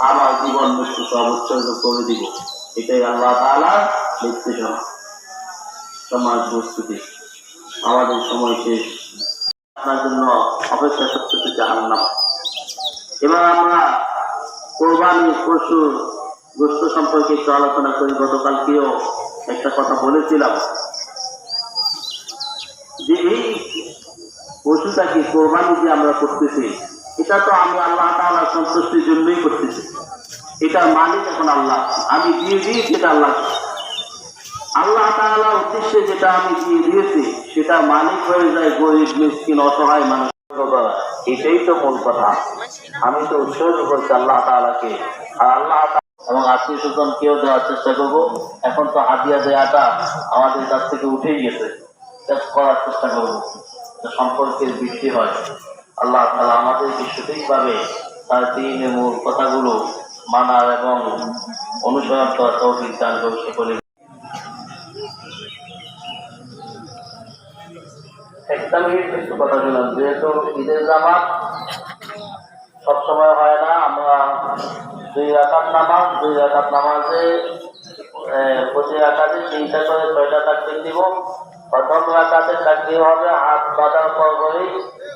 আমার জীবন মৃত্যুকে অবচ্ছন্ন করে দিব। এটাই আল্লাহ তাআলার নির্দেশনা সমাজ প্রস্তুতি। আমাদের সময় শেষ। আপনার জন্য অপেক্ষা করতেছে জাহান্নাম। এবার আমরা কোরবানি, পশু গোষ্ঠ সম্পর্কে একটু আলোচনা করি। গতকালকেও একটা কথা বলেছিলাম। যে এই পশুটাকে কোরবানি যে আমরা করতেছি এটা তো আমি আল্লাহ তাআলা সন্তুষ্টির জন্যই করতেছি। এটার মালিক এখন আল্লাহ। আমি দিয়ে দিই সেটা আল্লাহ আল্লাহ তাআলার উদ্দেশ্যে যেটা আমি দিয়ে দিয়েছি সেটা মালিক হয়ে যায় গরিব, মিসকিন, অসহায় মানুষ এটাই তো মূল কথা। আমি তো উৎসর্গ করছি আল্লাহ তাআলাকে। আর আল্লাহ তাআলা এবং আত্মীয় স্বজন কেউ দেওয়ার চেষ্টা করব। এখন তো হাদিয়া দেওয়াটা আমাদের কাছ থেকে উঠেই গেছে। করার চেষ্টা করব। সম্পর্কের বৃদ্ধি হয়। আল্লাহ তাআলা আমাদেরকে সঠিকভাবে তার দিনের মূল কথাগুলো মানার এবং অনুসরণ করার তৌফিক দান সকলে। যেহেতু ঈদের জামাত সবসময় হয় না, আমরা দুই রাকাত নামাজ, দুই রাকাত নামাজে প্রতি রাকাতে তিনটা করে ছয়টা তাকবির দিব। প্রথম রাকাতে তাকবির হবে হাত বাঁধার পর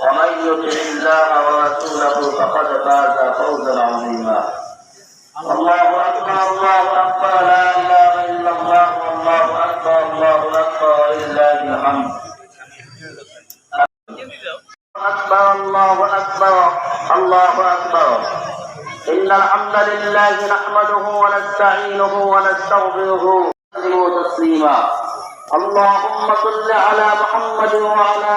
ومن يطع الله ورسوله فقد فاز فوزا عظيما. الله أكبر الله أكبر لا إله إلا الله والله أكبر الله أكبر ولله الحمد. أكبر الله أكبر الله أكبر. إن الحمد لله نحمده ونستعينه ونستغفره ونسلم تسليما. اللهم صل على محمد وعلى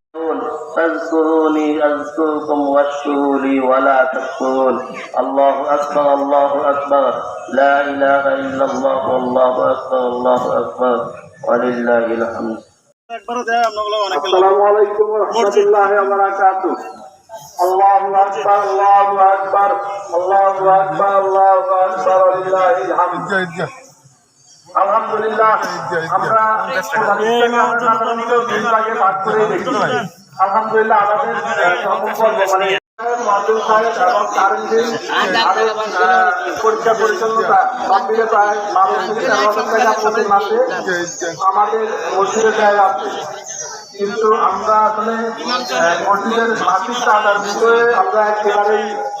فاذكروني أذكركم واشكروا لي ولا تكفرون الله أكبر الله أكبر لا إله إلا الله والله أكبر الله أكبر ولله الحمد একবারও দেয় আপনাগুলো অনেক আসসালামু আলাইকুম ওয়া রাহমাতুল্লাহি ওয়া বারাকাতুহু আল্লাহু আকবার আল্লাহু আকবার আল্লাহু আকবার আল্লাহু আকবার লিল্লাহিল হামদ আলহামদুলিল্লাহ আমরা দিন আগে ভাগ করে দেখি আলহামদুলিল্লাহ আমাদের সম্পর্ক মানে মাদুর সাহেব এবং কারেন্টিন আরও পরীক্ষা পরিচ্ছন্নতা সব মিলে প্রায় বারো থেকে তেরো হাজার টাকা প্রতি মাসে আমাদের মসজিদে দেয় আছে কিন্তু আমরা আসলে মসজিদের মাসিক বিষয়ে আমরা একেবারেই মানে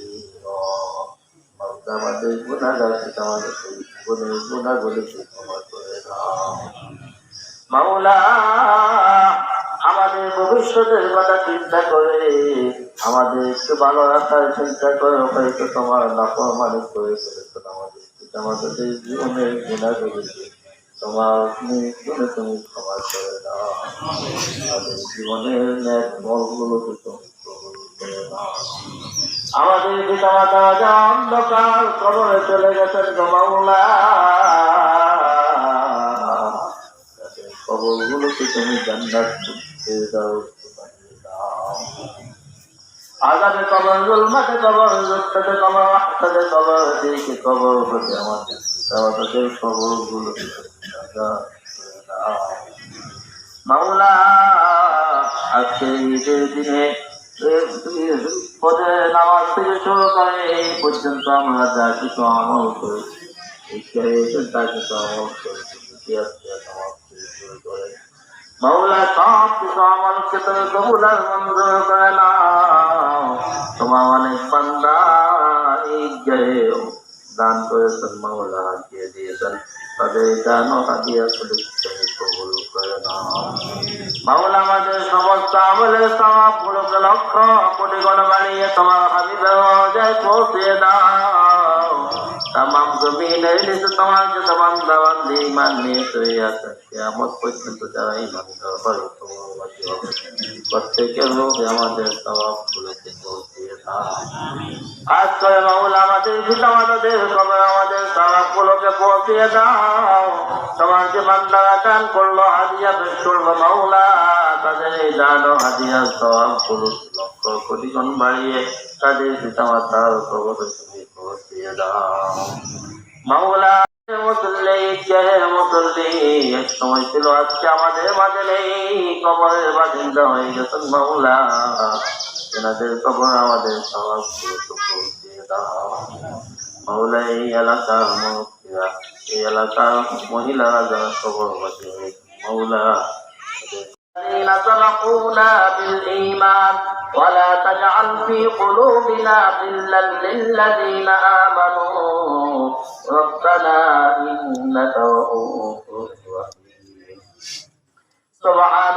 আমাদের গুণাগুলিকে ভবিষ্যতের কথা চিন্তা করে, আমাদের একটু ভালো রাখার চিন্তা করে হয়তো তোমার নাফরমানি করে ফেলেছো আমাদের। আমাদের জীবনের গুণা করেছে। তোমার মৃত্যুনে তুমি ক্ষমা করে দাও। আমাদের জীবনের ন্যাক মলগুলোকে তুমি আমাদের পিতা মাতা যা অন্ধকার কবরে চলে গেছেন গো মাওলা। তাদের কবরগুলোকে তুমি জান্নাত করতে দাও? আজাবে কবর, জুলমাতে কবর জুলমাতে কবর আহতাতে কবর, দিকে কবর হতে আমাদের তাদের করে দাও? মাওলা আজকে ঈদের দিনে এ, তুমি পরে নামাজ থেকে শুরু করে এই পর্যন্ত আমরা যা কিছু আমল করেছি এই শরীরে যা কিছু আমল করেছি ইতিহাস থেকে নামাজ থেকে শুরু করে মৌলা সব কিছু আমলকে তুমি কবুলার মঞ্জুর করে নাও তোমার অনেক বান্দা এই জয়ে দান করেছেন মৌলা দিয়ে দিয়েছেন তাদের দান ও হাদিয়া করে তুমি কবুল করে নাও মাওলা আমাদের সমস্ত আমলের সব গুলোকে লক্ষ, কোটি গণ বানিয়ে তোমার হাবিবে যায় পৌঁছে দাও। তামাম জমিনের নিচে তোমার যে তোমার দাবান দিয়ে ইমান নিয়ে তৈরি আছে কেমন পর্যন্ত যারা ইমান করে প্রত্যেকের লোক আমাদের স্বভাব গুলোকে পৌঁছে আজ করে মামুল আমাদের পিতা মাতাদের খবর আমাদের স্বভাব গুলোকে পৌঁছে দাও। তোমার যে বান্দারা দান করল হাদিয়া পেশ করল মাওলা, তাদের এই দান হাদিয়া স্বভাবগুলো লক্ষ কোটি গুণ বাড়িয়ে তাদের পিতা মাতার খবর তুমি পৌঁছে দাও। মাওলা এক সময় ছিল আজকে আমাদের মাঝে নেই, কবরের বাসিন্দা হয়ে গেছেন মাওলা। এনাদের কবর আমাদের সমাজ দিয়ে দাও মাওলা এই এলাকার মানুষরা এই এলাকার মহিলারা যারা কবরবাসী হয়েছে মাওলা الذين سبقونا بالإيمان ولا تجعل في قلوبنا غلا للذين آمنوا ربنا إنك رؤوف رحيم سبحان